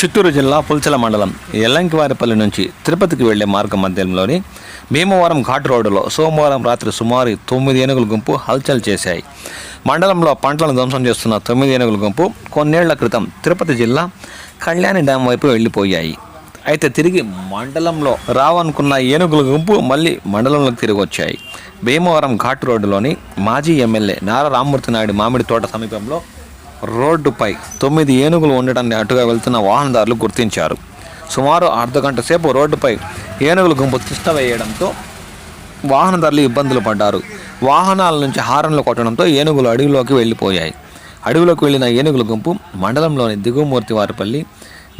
చిత్తూరు జిల్లా పుల్చల మండలం ఎల్లంకివారిపల్లి నుంచి తిరుపతికి వెళ్ళే మార్గ మధ్యంలోని భీమవరం ఘాట్ రోడ్డులో సోమవారం రాత్రి సుమారు తొమ్మిది ఏనుగుల గుంపు హల్చల్ చేశాయి. మండలంలో పంటలను ధ్వంసం చేస్తున్న తొమ్మిది ఏనుగుల గుంపు కొన్నేళ్ళ క్రితం తిరుపతి జిల్లా కళ్యాణి డ్యాం వైపు వెళ్ళిపోయాయి. అయితే తిరిగి మండలంలో రావనుకున్న ఏనుగుల గుంపు మళ్ళీ మండలంలోకి తిరిగి వచ్చాయి. భీమవరం ఘాట్ రోడ్డులోని మాజీ ఎమ్మెల్యే నారా రామ్మూర్తి నాయుడు మామిడి తోట సమీపంలో రోడ్డుపై తొమ్మిది ఏనుగులు ఉండటాన్ని అటుగా వెళ్తున్న వాహనదారులు గుర్తించారు. సుమారు అర్ధ గంట సేపు రోడ్డుపై ఏనుగుల గుంపు తిష్ట వేయడంతో వాహనదారులు ఇబ్బందులు పడ్డారు. వాహనాల నుంచి హారన్లు కొట్టడంతో ఏనుగులు అడవిలోకి వెళ్ళిపోయాయి. అడవిలోకి వెళ్ళిన ఏనుగుల గుంపు మండలంలోని దిగుమూర్తి వారిపల్లి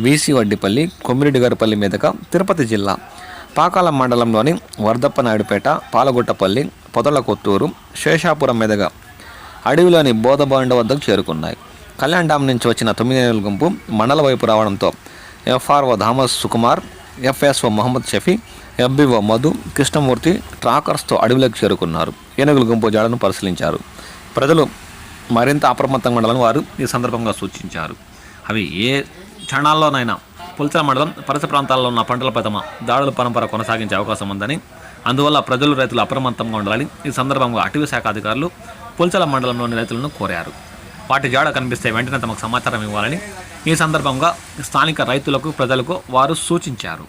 వీసీ వడ్డిపల్లి కొమ్మిరెడ్డిగారిపల్లి మీదుగా తిరుపతి జిల్లా పాకాల మండలంలోని వర్ధప్పనాయుడుపేట పాలగుట్టపల్లి పొదల కొత్తూరు శేషాపురం మీదుగా అడవిలోని బోధబాండ వద్దకు చేరుకున్నాయి. కళ్యాణ్ డామ్ నుంచి వచ్చిన తొమ్మిది ఏనుగుల గుంపు మండల వైపు రావడంతో FRO Thomas Sukumar FSO Mohammed Shafi FBO Madhu Krishnamurthy ట్రాకర్స్తో అడవిలోకి చేరుకున్నారు. ఏనుగుల గుంపు జాడను పరిశీలించారు. ప్రజలు మరింత అప్రమత్తంగా ఉండాలని వారు ఈ సందర్భంగా సూచించారు. అవి ఏ క్షణాల్లోనైనా పుల్చల మండలం పరిసర ప్రాంతాల్లో ఉన్న పంటలపై తమ దాడుల పరంపర కొనసాగించే అవకాశం ఉందని అందువల్ల ప్రజలు రైతులు అప్రమత్తంగా ఉండాలని ఈ సందర్భంగా అటవీ శాఖ అధికారులు పుల్చల మండలంలోని రైతులను కోరారు. వాటి జాడ కనిపిస్తే వెంటనే తమకు సమాచారం ఇవ్వాలని ఈ సందర్భంగా స్థానిక రైతులకు ప్రజలకు వారు సూచించారు.